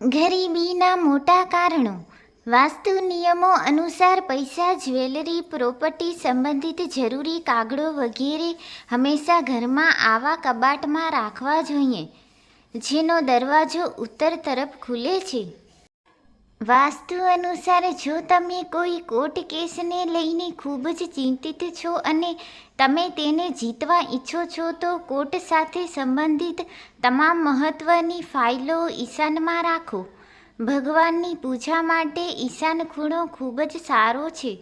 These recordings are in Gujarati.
ગરીબીના મોટા કારણો. વાસ્તુ નિયમો અનુસાર પૈસા, જ્વેલરી, પ્રોપર્ટી સંબંધિત જરૂરી કાગળો વગેરે હંમેશા ઘરમાં આવા કબાટમાં રાખવા જોઈએ, જેનો દરવાજો ઉત્તર તરફ ખુલે છે. વાસ્તુ અનુસાર જો તમે કોઈ કોર્ટ કેસને લઈને ખૂબ જ ચિંતિત છો અને તમે તેને જીતવા ઈચ્છો છો, તો કોર્ટ સાથે સંબંધિત તમામ મહત્ત્વની ફાઇલો ઈશાનમાં રાખો. ભગવાનની પૂજા માટે ઈશાન ખૂણો ખૂબ જ સારો છે.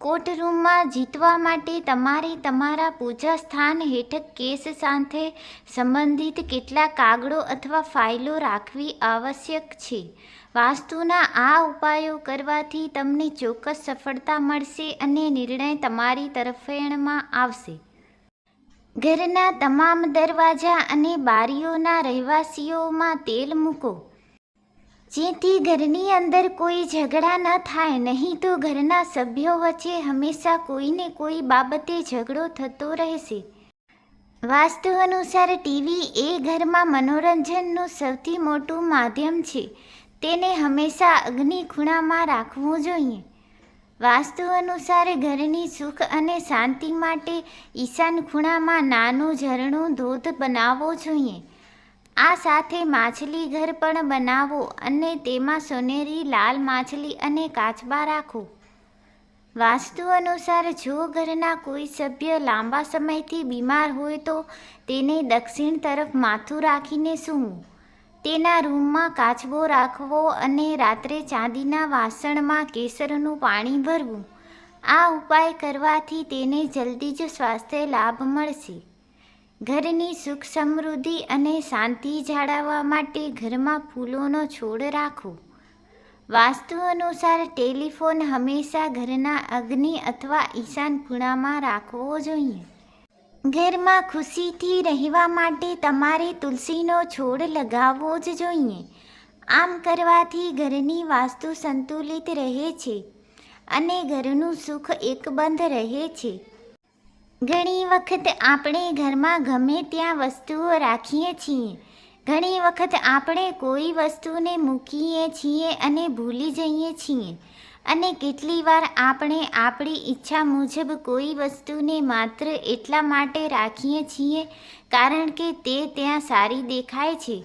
કોર્ટ રૂમમાં જીતવા માટે તમારે તમારા પૂજા સ્થાન હેઠળ કેસ સાથે સંબંધિત કેટલાક કાગળો અથવા ફાઇલો રાખવી આવશ્યક છે. વાસ્તુના આ ઉપાયો કરવાથી તમને ચોક્કસ સફળતા મળશે અને નિર્ણય તમારી તરફેણમાં આવશે. ઘરના તમામ દરવાજા અને બારીઓના રહેવાસીઓમાં તેલ મૂકો. જેથી ઘરની અંદર કોઈ ઝઘડા ન થાય, નહીં તો ઘરના સભ્યો વચ્ચે હંમેશા કોઈને કોઈ બાબતે ઝઘડો થતો રહેશે. વાસ્તુ અનુસાર ટીવી એ ઘરમાં મનોરંજનનું સૌથી મોટું માધ્યમ છે. તેને હંમેશા અગ્નિ ખૂણામાં રાખવું જોઈએ. વાસ્તુ અનુસાર ઘરની સુખ અને શાંતિ માટે ઈશાન ખૂણામાં નાનું ઝરણું ધોધ બનાવવો જોઈએ. આ સાથે માછલી ઘર પણ બનાવો અને તેમાં સોનેરી, લાલ માછલી અને કાચબા રાખો. વાસ્તુ અનુસાર જો ઘરના કોઈ સભ્ય લાંબા સમયથી બીમાર હોય તો તેને દક્ષિણ તરફ માથું રાખીને સૂવું. તેના રૂમમાં કાચબો રાખવો અને રાત્રે ચાંદીના વાસણમાં કેસરનું પાણી ભરવું. આ ઉપાય કરવાથી તેને જલ્દી જ સ્વાસ્થ્ય લાભ મળશે. ઘરની સુખ સમૃદ્ધિ અને શાંતિ જાળવવા માટે ઘરમાં ફૂલોનો છોડ રાખો. વાસ્તુ અનુસાર ટેલિફોન હંમેશા ઘરના અગ્નિ અથવા ઈશાન ખૂણામાં રાખવો જોઈએ. ઘરમાં ખુશીથી રહેવા માટે તમારે તુલસીનો છોડ લગાવવો જ જોઈએ. આમ કરવાથી ઘરની વાસ્તુ સંતુલિત રહે છે અને ઘરનું સુખ એકબંધ રહે છે. ઘણી વખત આપણે ઘરમાં ગમે ત્યાં વસ્તુઓ રાખીએ છીએ. ઘણી વખત આપણે કોઈ વસ્તુને મૂકીએ છીએ અને ભૂલી જઈએ છીએ. અને કેટલી વાર આપણે આપણી ઈચ્છા મુજબ કોઈ વસ્તુને માત્ર એટલા માટે રાખીએ છીએ કારણ કે તે ત્યાં સારી દેખાય છે.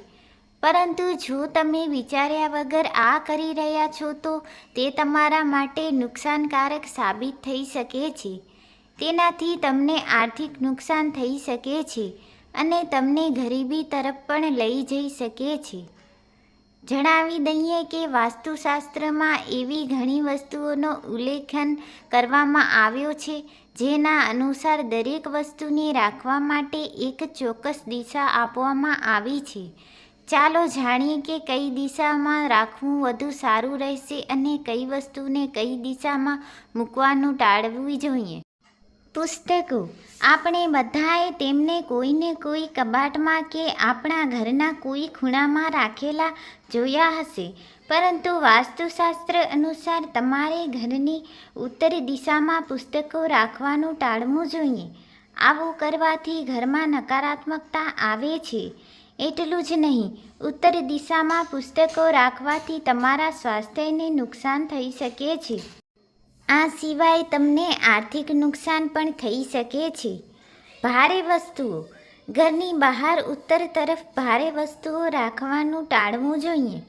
પરંતુ જો તમે વિચાર્યા વગર આ કરી રહ્યા છો તો તે તમારા માટે નુકસાનકારક સાબિત થઈ શકે છે. તેનાથી તમને આર્થિક નુકસાન થઈ શકે છે અને તમને ગરીબી તરફ પણ લઈ જઈ શકે છે. જણાવી દઈએ કે વાસ્તુશાસ્ત્રમાં એવી ઘણી વસ્તુઓનો ઉલ્લેખન કરવામાં આવ્યો છે, જેના અનુસાર દરેક વસ્તુને રાખવા માટે એક ચોક્કસ દિશા આપવામાં આવી છે. ચાલો જાણીએ કે કઈ દિશામાં રાખવું વધુ સારું રહેશે અને કઈ વસ્તુને કઈ દિશામાં મૂકવાનું ટાળવું જોઈએ. પુસ્તકો. આપણે બધાએ તેમને કોઈને કોઈ કબાટમાં કે આપણા ઘરના કોઈ ખૂણામાં રાખેલા જોયા હશે. પરંતુ વાસ્તુશાસ્ત્ર અનુસાર તમારે ઘરની ઉત્તર દિશામાં પુસ્તકો રાખવાનું ટાળવું જોઈએ. આવું કરવાથી ઘરમાં નકારાત્મકતા આવે છે. એટલું જ નહીં, ઉત્તર દિશામાં પુસ્તકો રાખવાથી તમારા સ્વાસ્થ્યને નુકસાન થઈ શકે છે. આ સિવાય તમને આર્થિક નુકસાન પણ થઈ શકે છે. ભારે વસ્તુઓ. ઘરની બહાર ઉત્તર તરફ ભારે વસ્તુઓ રાખવાનું ટાળવું જોઈએ.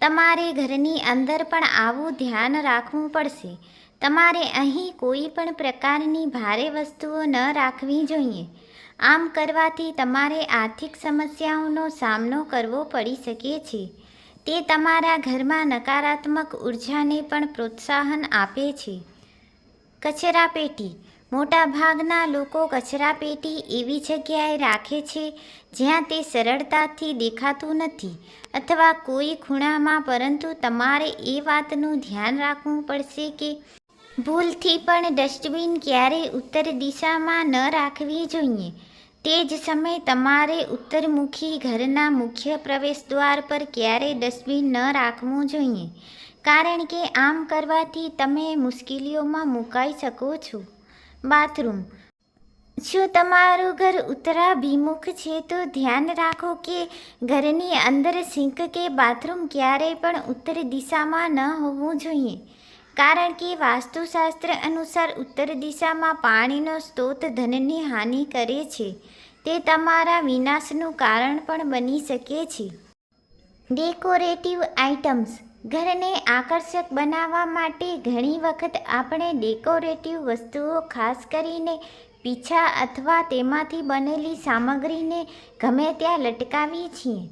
તમારે ઘરની અંદર પણ આવું ધ્યાન રાખવું પડશે. તમારે અહીં કોઈ પણ પ્રકારની ભારે વસ્તુઓ ન રાખવી જોઈએ. આમ કરવાથી તમારે આર્થિક સમસ્યાઓનો સામનો કરવો પડી શકે છે. તે તમારા ઘરમાં નકારાત્મક ઉર્જાને પણ પ્રોત્સાહન આપે છે. કચરા પેટી મોટાભાગના લોકો કચરા પેટી એવી જગ્યાએ રાખે છે જ્યાં તે સરળતાથી દેખાતું નથી અથવા કોઈ ખૂણામાં, પરંતુ તમારે એ વાતનું ધ્યાન રાખવું પડશે કે ભૂલથી પણ ડસ્ટબિન ક્યારેય ઉત્તર દિશામાં ન રાખવી જોઈએ. તે જ સમયે તમારે ઉત્તરમુખી ઘરના મુખ્ય પ્રવેશ દ્વાર પર ક્યારેય ડસ્ટબિન ન રાખવું જોઈએ. કારણ કે આમ કરવાથી તમે મુશ્કેલીઓમાં મુકાઈ શકો છો. બાથરૂમ. જો તમારું ઘર ઉત્તરાભિમુખ છે, તો ધ્યાન રાખો કે ઘરની અંદર સિંક કે બાથરૂમ ક્યારેય પણ ઉત્તર દિશામાં ન હોવું જોઈએ. કારણ કે વાસ્તુશાસ્ત્ર અનુસાર ઉત્તર દિશામાં પાણીનો સ્ત્રોત ધનની હાનિ કરે છે. તે તમારા વિનાશનું કારણ પણ બની શકે છે. ડેકોરેટિવ આઇટમ્સ ઘરને આકર્ષક બનાવવા માટે ઘણી વખત આપણે ડેકોરેટિવ વસ્તુઓ ખાસ કરીને પીછા અથવા તેમાંથી બનેલી સામગ્રીને ગમે ત્યાં લટકાવીએ છીએ.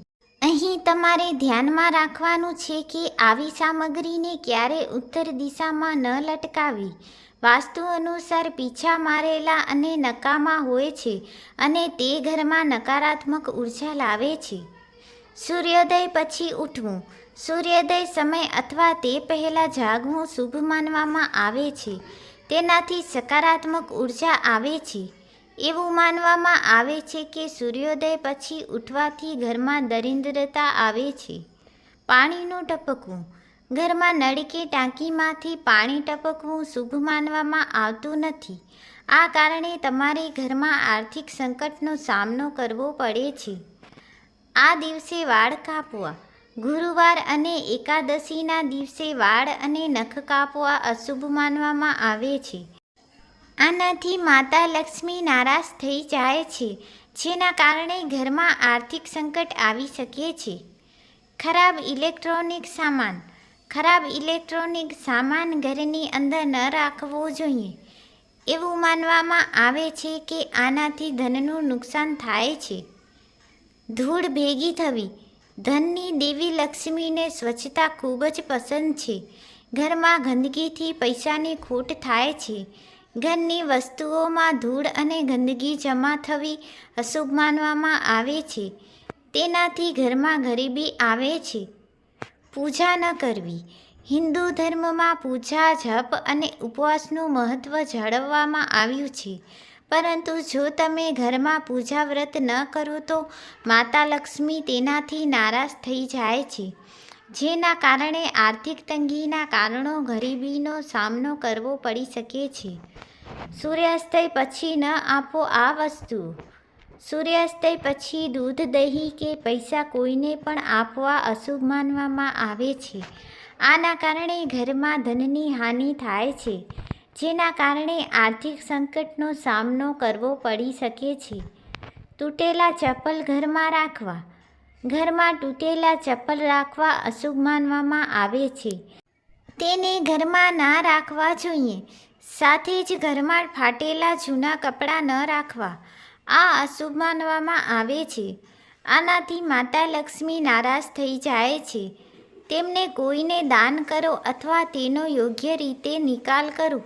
અહીં તમારે ધ્યાનમાં રાખવાનું છે કે આવી સામગ્રીને ક્યારે ઉત્તર દિશામાં ન લટકાવી. વાસ્તુ અનુસાર પીછા મારેલા અને નકામા હોય છે અને તે ઘરમાં નકારાત્મક ઊર્જા લાવે છે. સૂર્યોદય પછી ઉઠવું. સૂર્યોદય સમય અથવા તે પહેલાં જાગવું શુભ માનવામાં આવે છે. તેનાથી સકારાત્મક ઊર્જા આવે છે. એવું માનવામાં આવે છે કે સૂર્યોદય પછી ઉઠવાથી ઘરમાં દરિદ્રતા આવે છે. પાણીનું ટપકવું. ઘરમાં નળ કે ટાંકીમાંથી પાણી ટપકવું શુભ માનવામાં આવતું નથી. આ કારણે તમારે ઘરમાં આર્થિક સંકટનો સામનો કરવો પડે છે. આ દિવસે વાળ કાપવા. ગુરુવાર અને એકાદશીના દિવસે વાળ અને નખ કાપવા અશુભ માનવામાં આવે છે. આનાથી માતા લક્ષ્મી નારાજ થઈ જાય છે, જેના કારણે ઘરમાં આર્થિક સંકટ આવી શકે છે. ખરાબ ઇલેક્ટ્રોનિક સામાન. ખરાબ ઇલેક્ટ્રોનિક સામાન ઘરની અંદર ન રાખવો જોઈએ. એવું માનવામાં આવે છે કે આનાથી ધનનું નુકસાન થાય છે. ધૂળ ભેગી થવી. ધનની દેવી લક્ષ્મીને સ્વચ્છતા ખૂબ જ પસંદ છે. ઘરમાં ગંદકીથી પૈસાની ખોટ થાય છે. ઘરની વસ્તુઓમાં ધૂળ અને ગંદકી જમા થવી અશુભ માનવામાં આવે છે. તેનાથી ઘરમાં ગરીબી આવે છે. પૂજા ન કરવી. હિન્દુ ધર્મમાં પૂજા, જપ અને ઉપવાસનું મહત્ત્વ જાળવવામાં આવ્યું છે. પરંતુ જો તમે ઘરમાં પૂજા વ્રત ન કરો તો માતા લક્ષ્મી તેનાથી નારાજ થઈ જાય છે. જેના કારણે આર્થિક તંગીના કારણો ગરીબીનો સામનો કરવો પડી શકે છે. સૂર્યાસ્તય પછી ન આપો આ વસ્તુ. સૂર્યાસ્તય પછી દૂધ, દહીં કે પૈસા કોઈને પણ આપવા અશુભ માનવામાં આવે છે. આના કારણે ઘરમાં ધનની હાનિ થાય છે. જેના કારણે આર્થિક સંકટનો સામનો કરવો પડી શકે છે. તૂટેલા ચપ્પલ ઘરમાં રાખવા. ઘરમાં તૂટેલા ચપ્પલ રાખવા અશુભ માનવામાં આવે છે. તેને ઘરમાં ના રાખવા જોઈએ. સાથે જ ઘરમાં ફાટેલા જૂના કપડાં ન રાખવા. આ અશુભ માનવામાં આવે છે. આનાથી માતા લક્ષ્મી નારાજ થઈ જાય છે. તેમને કોઈને દાન કરો અથવા તેનો યોગ્ય રીતે નિકાલ કરો.